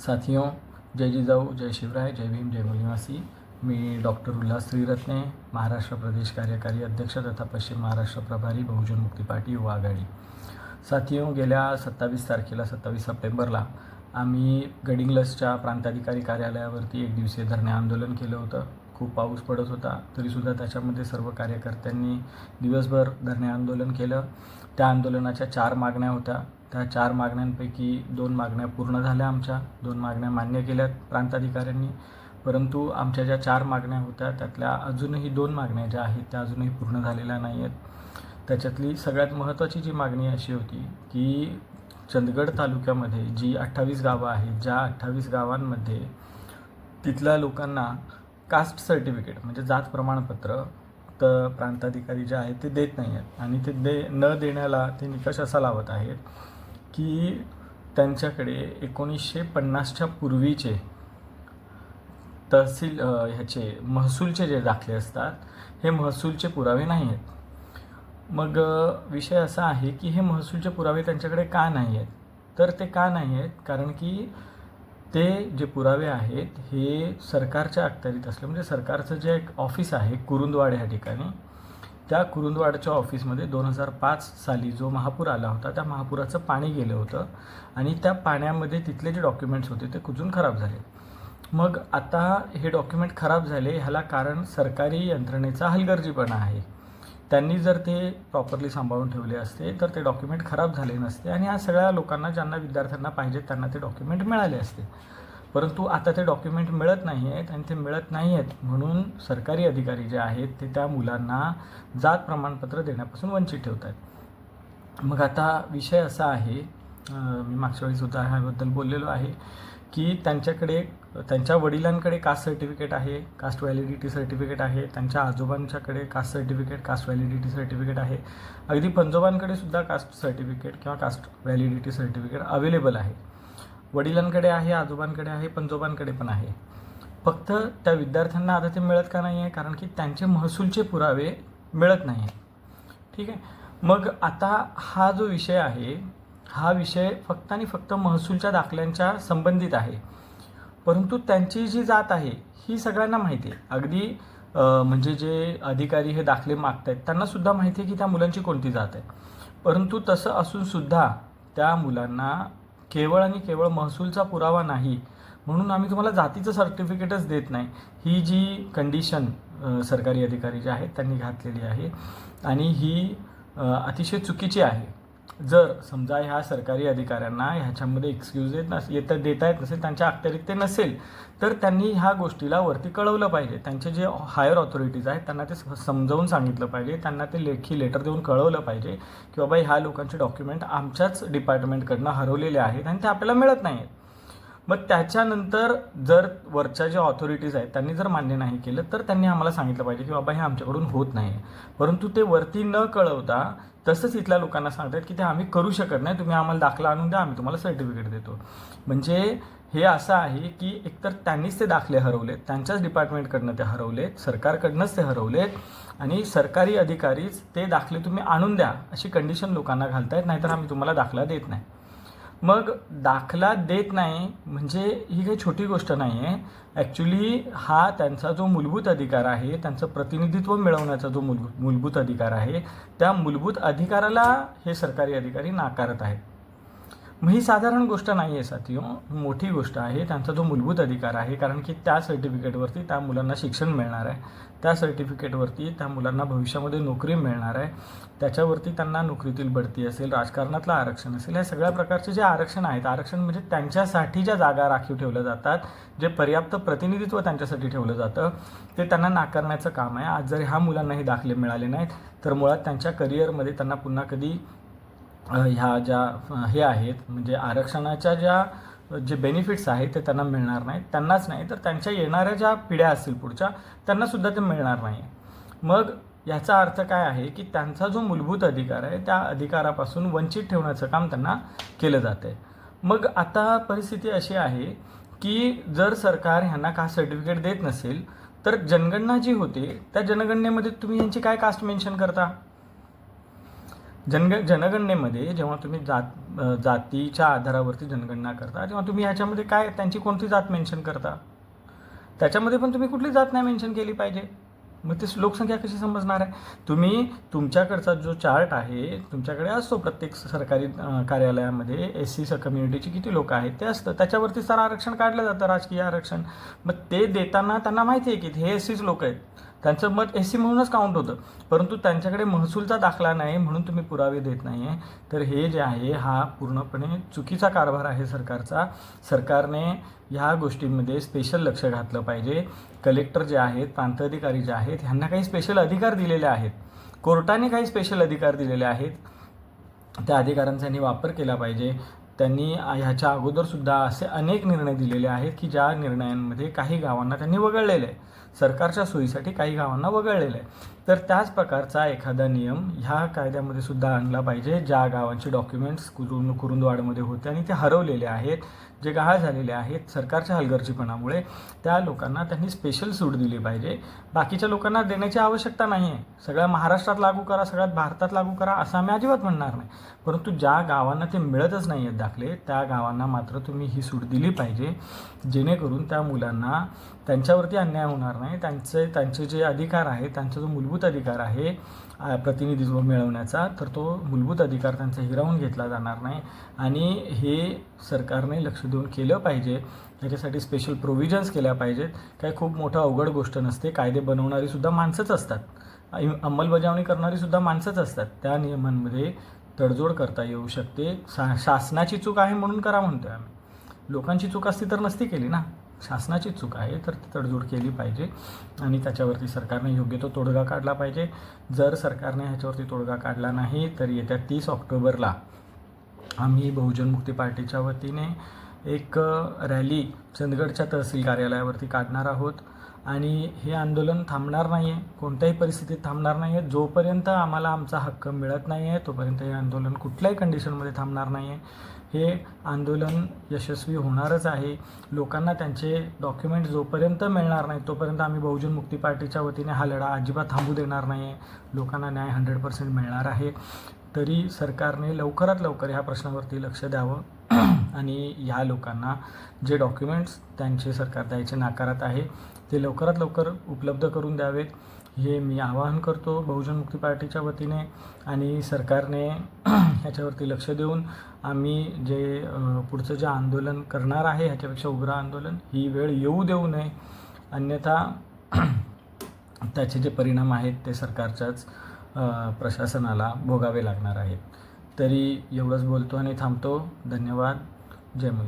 साथियों जय जिजाऊ जय शिवराय जय भीम जय मुनिवासी मी डॉक्टर उल्हास श्रीरत्ने महाराष्ट्र प्रदेश कार्यकारी अध्यक्ष तथा पश्चिम महाराष्ट्र प्रभारी बहुजन मुक्ती पार्टी युवा आघाडी. साथियों गेल्या सत्तावीस तारखेला सत्तावीस सप्टेंबरला आम्ही गडिंग्लसच्या प्रांताधिकारी कार्यालयावरती एक दिवसीय धरणे आंदोलन केलं होतं. खूप पाऊस पडत होता तरीसुद्धा त्याच्यामध्ये सर्व कार्यकर्त्यांनी दिवसभर धरणे आंदोलन केलं. त्या आंदोलनाच्या चार मागण्या होत्या. त्या चार मागण्यांपैकी दोन मागण्या पूर्ण झाल्या आमच्या दोन मागण्या मान्य केल्यात प्रांताधिकाऱ्यांनी. परंतु आमच्या ज्या चार मागण्या होत्या त्यातल्या अजूनही दोन मागण्या ज्या आहेत त्या अजूनही पूर्ण झालेल्या नाही आहेत त्याच्यातली सगळ्यात महत्त्वाची जी मागणी अशी होती की चंदगड तालुक्यामध्ये जी अठ्ठावीस गावं आहेत ज्या अठ्ठावीस गावांमध्ये तिथल्या लोकांना कास्ट सर्टिफिकेट म्हणजे जात प्रमाणपत्र तर प्रांताधिकारी जे आहेत ते देत नाही आहेत आणि ते दे न देण्याला ते निकष असा लावत आहेत. की त्यांच्याकडे एकोणीसशे पन्नासच्या पूर्वीचे तहसील ह्याचे महसूलचे जे दाखले असतात हे महसूलचे पुरावे नाही आहेत मग विषय असा आहे की हे महसूलचे पुरावे त्यांच्याकडे का नाही आहेत तर ते का नाही आहेत कारण की ते जे पुरावे आहेत हे सरकारच्या अखत्यारीत असले म्हणजे सरकारचं जे एक ऑफिस आहे कुरुंदवाड ह्या ठिकाणी त्या कुरुंदवाडच्या ऑफिसमध्ये दोन हजार पाच साली जो महापूर आला होता त्या महापुराचं पाणी गेलं होतं आणि त्या पाण्यामध्ये तिथले जे डॉक्युमेंट्स होते ते कुजून खराब झाले. मग आता हे डॉक्युमेंट खराब झाले ह्याला कारण सरकारी यंत्रणेचा हलगर्जीपणा आहे. त्यांनी जर ते प्रॉपरली सांभाळून ठेवले असते तर ते डॉक्युमेंट खराब झाले नसते आणि या सगळ्या लोकांना ज्यांना विद्यार्थ्यांना पाहिजेत त्यांना ते डॉक्युमेंट मिळाले असते. परंतु आता ते डॉक्युमेंट मिळत नाही आहेत आणि ते मिळत नाही आहेत म्हणून सरकारी अधिकारी जे आहेत ते त्या मुलांना जात प्रमाणपत्र देण्यापासून वंचित ठेवत आहेत मग आता विषय असा आहे मी मागच्या वेळीसुद्धा ह्याबद्दल बोललेलो आहे की त्यांच्याकडे त्यांच्या वडिलांकडे कास्ट सर्टिफिकेट आहे कास्ट व्हॅलिडिटी सर्टिफिकेट आहे त्यांच्या आजोबांच्याकडे caste certificate caste validity certificate आहे. अगदी पंजोबांकडे सुद्धा कास्ट सर्टिफिकेट किंवा कास्ट व्हॅलिडिटी सर्टिफिकेट अवेलेबल आहे. वडिलांकडे आहे आजोबांकडे आहे पंजोबांकडे पण आहे. फक्त त्या विद्यार्थ्यांना आता ते मिळत का नाही आहे कारण की त्यांचे महसूलचे पुरावे मिळत नाही आहे ठीक आहे? मग आता हा जो विषय आहे हा विषय फक्त आणि फक्त महसूलच्या दाखल्यांच्या संबंधित आहे. परंतु त्यांची जी जात आहे ही सगळ्यांना माहिती आहे. अगदी म्हणजे जे अधिकारी हे दाखले मागत आहेत त्यांनासुद्धा माहिती आहे की त्या मुलांची कोणती जात आहे. परंतु तसं असूनसुद्धा त्या मुलांना केवळ आणि केवळ महसूलचा पुरावा नाही. म्हणून आम्ही तुम्हाला जातीचं सर्टिफिकेटच देत नाही. ही जी कंडिशन सरकारी अधिकारी जे आहेत त्यांनी घातलेली आहे. आणि ही अतिशय चुकीची आहे. जर समजा ह्या सरकारी अधिकाऱ्यांना ह्याच्यामध्ये एक्सक्यूज येत नस येत देता येत नसेल त्यांच्या अखत्यारीत ते नसेल तर त्यांनी ह्या गोष्टीला वरती कळवलं पाहिजे. त्यांचे जे हायर ऑथॉरिटीज आहेत त्यांना ते समजावून सांगितलं पाहिजे. त्यांना ते लेखी लेटर देऊन कळवलं पाहिजे की बाबा ह्या लोकांचे डॉक्युमेंट आमच्याच डिपार्टमेंटकडनं हरवलेले आहेत आणि ते आपल्याला मिळत नाही आहेत मग त्याच्यानंतर जर वरच्या ज्या ऑथॉरिटीज आहेत त्यांनी जर मान्य नाही केलं तर त्यांनी आम्हाला सांगितलं पाहिजे की बाबा हे आमच्याकडून होत नाही. परंतु ते वरती न कळवता तसंच इथल्या लोकांना सांगतात की ते आम्ही करू शकत नाही तुम्ही आम्हाला दाखला आणून द्या आम्ही तुम्हाला सर्टिफिकेट देतो. म्हणजे हे असं आहे की एकतर त्यांनीच ते दाखले हरवलेत त्यांच्याच डिपार्टमेंटकडनं ते हरवलेत सरकारकडनंच ते हरवलेत आणि सरकारी अधिकारीच ते दाखले तुम्ही आणून द्या अशी कंडिशन लोकांना घालतायत नाहीतर आम्ही तुम्हाला दाखला देत नाही. मग दाखला देत नाही म्हणजे ही काही छोटी गोष्ट नाही आहे ॲक्च्युली हा त्यांचा जो मूलभूत अधिकार आहे त्यांचं प्रतिनिधित्व मिळवण्याचा जो मूलभूत मूलभूत अधिकार आहे त्या मूलभूत अधिकाराला हे सरकारी अधिकारी नाकारत आहेत. मग ही साधारण गोष्ट नाही आहे साथियो हो. मोठी गोष्ट आहे. त्यांचा जो मूलभूत अधिकार आहे कारण की त्या सर्टिफिकेटवरती त्या मुलांना शिक्षण मिळणार आहे. त्या सर्टिफिकेटवरती त्या मुलांना भविष्यामध्ये नोकरी मिळणार आहे. त्याच्यावरती त्यांना नोकरीतील बढती असेल राजकारणातलं आरक्षण असेल ह्या सगळ्या प्रकारचे जे आरक्षण आहेत आरक्षण म्हणजे त्यांच्यासाठी ज्या जागा राखीव ठेवल्या जातात जे पर्याप्त प्रतिनिधित्व त्यांच्यासाठी ठेवलं जातं ते त्यांना नाकारण्याचं काम आहे. आज जर ह्या मुलांना हे दाखले मिळाले नाहीत तर मुळात त्यांच्या करिअरमध्ये त्यांना पुन्हा कधी ह्या ज्या हे आहेत म्हणजे आरक्षणाच्या ज्या जे बेनिफिट्स आहेत ते त्यांना मिळणार नाहीत. त्यांनाच नाही तर त्यांच्या येणाऱ्या ज्या पिढ्या असतील पुढच्या त्यांनासुद्धा ते मिळणार नाही मग याचा अर्थ काय आहे की त्यांचा जो मूलभूत अधिकार आहे त्या अधिकारापासून वंचित ठेवण्याचं काम त्यांना केलं जातं आहे मग आता परिस्थिती अशी आहे की जर सरकार ह्यांना कास्ट सर्टिफिकेट देत नसेल तर जनगणना जी होते त्या जनगणनेमध्ये तुम्ही यांची काय कास्ट मेन्शन करता? जनग जनगणनेमध्ये जेव्हा तुम्ही जात जातीच्या आधारावरती जनगणना करता तेव्हा तुम्ही ह्याच्यामध्ये काय त्यांची कोणती जात मेन्शन करता? त्याच्यामध्ये पण तुम्ही कुठली जात नाही मेन्शन केली पाहिजे. मग ते लोकसंख्या कशी समजणार आहे? तुम्ही तुमच्याकडचा जो चार्ट आहे तुमच्याकडे असतो प्रत्येक सरकारी कार्यालयामध्ये एस सी कम्युनिटीची किती लोक आहेत ते असतं. त्याच्यावरती सर आरक्षण काढलं जातं राजकीय आरक्षण. मग ते देताना त्यांना माहिती आहे की हे एस सीच लोक आहेत. त्यांचं मत एस सी म्हणूनच काउंट होतं. परंतु त्यांच्याकडे महसूलचा दाखला नाही म्हणून तुम्ही पुरावे देत नाही आहे तर हे जे आहे हा पूर्णपणे चुकीचा कारभार आहे सरकारचा. सरकारने ह्या गोष्टींमध्ये स्पेशल लक्ष घातलं पाहिजे. कलेक्टर जे आहेत प्रांताधिकारी जे आहेत ह्यांना काही स्पेशल अधिकार दिलेले आहेत. कोर्टाने काही स्पेशल अधिकार दिलेले आहेत. त्या अधिकारांचा यांनी वापर केला पाहिजे. त्यांनी ह्याच्या अगोदरसुद्धा असे अनेक निर्णय दिलेले आहेत की ज्या निर्णयांमध्ये काही गावांना त्यांनी वगळलेलं आहे. सरकारच्या सोयीसाठी काही गावांना वगळलेलं आहे. तर त्याच प्रकारचा एखादा नियम ह्या कायद्यामध्ये सुद्धा आणला पाहिजे ज्या गावांचे डॉक्युमेंट्स कुरुंद कुरुंदवाडमध्ये होते आणि ते हरवलेले आहेत जे गहाळ झालेले आहेत सरकारच्या हलगर्जीपणामुळे त्या लोकांना त्यांनी स्पेशल सूट दिली पाहिजे. बाकीच्या लोकांना देण्याची आवश्यकता नाही आहे सगळ्या महाराष्ट्रात लागू करा सगळ्यात भारतात लागू करा असं आम्ही अजिबात म्हणणार नाही. परंतु ज्या गावांना ते मिळतच नाही आहेत दाखले त्या गावांना मात्र तुम्ही ही सूट दिली पाहिजे जेणेकरून त्या मुलांना त्यांच्यावरती अन्याय होणार नाही. त्यांचे त्यांचे जे अधिकार आहेत त्यांचा जो मूलभूत अधिकार आहे प्रतिनिधित्व मिळवण्याचा तर तो मूलभूत अधिकार त्यांचा हिरावून घेतला जाणार नाही. आणि हे सरकारने लक्ष देऊन केलं पाहिजे. त्याच्यासाठी स्पेशल प्रोव्हिजन्स केल्या पाहिजेत. काही खूप मोठं अवघड गोष्ट नसते. कायदे बनवणारीसुद्धा माणसंच असतात. अंमलबजावणी करणारीसुद्धा माणसंच असतात. त्या नियमांमध्ये तडजोड करता येऊ शकते. शा शासनाची चूक आहे म्हणून करा म्हणतो आम्ही. लोकांची चूक असती तर नसती केली ना. शासनाची चूक आहे तर ती तडजोड केली पाहिजे. आणि त्याच्यावरती सरकारने योग्य तो तोडगा काढला पाहिजे. जर सरकारने ह्याच्यावरती तोडगा काढला नाही तर येत्या तीस ऑक्टोबरला आम्ही बहुजन मुक्ती पार्टीच्या वतीने एक रॅली चंदगडच्या तहसील कार्यालयावरती काढणार आहोत. आणि हे आंदोलन थांबणार नाही आहे कोणत्याही परिस्थितीत थांबणार नाही आहे जोपर्यंत आम्हाला आमचा हक्क मिळत नाही आहे तोपर्यंत हे आंदोलन कुठल्याही कंडिशनमध्ये थांबणार नाही आहे हे आंदोलन यशस्वी होणारच आहे. लोकांना त्यांचे डॉक्युमेंट जोपर्यंत मिळणार नाही तोपर्यंत आम्ही बहुजन मुक्ती पार्टीच्या वतीने हा लढा अजिबात थांबू देणार नाही आहे लोकांना न्याय हंड्रेड पर्सेंट मिळणार आहे. तरी सरकारने लवकरात लवकर ह्या प्रश्नावरती लक्ष द्यावं. आणि ह्या लोकांना जे डॉक्युमेंट्स त्यांचे सरकार द्यायचे नाकारत आहे ते लवकरात लवकर उपलब्ध करून द्यावेत. हे मी आवाहन करतो बहुजन मुक्ती पार्टीच्या वतीने आणि सरकारने ह्याच्यावरती लक्ष देऊन आम्ही जे पुढचं जे आंदोलन करणार आहे ह्याच्यापेक्षा उग्र आंदोलन ही वेळ येऊ देऊ नये. अन्यथा त्याचे जे परिणाम आहेत ते सरकारच्याच प्रशासनाला भोगावे लागणार आहेत. तरी एवढंच बोलतो आणि थांबतो. धन्यवाद. जय मूल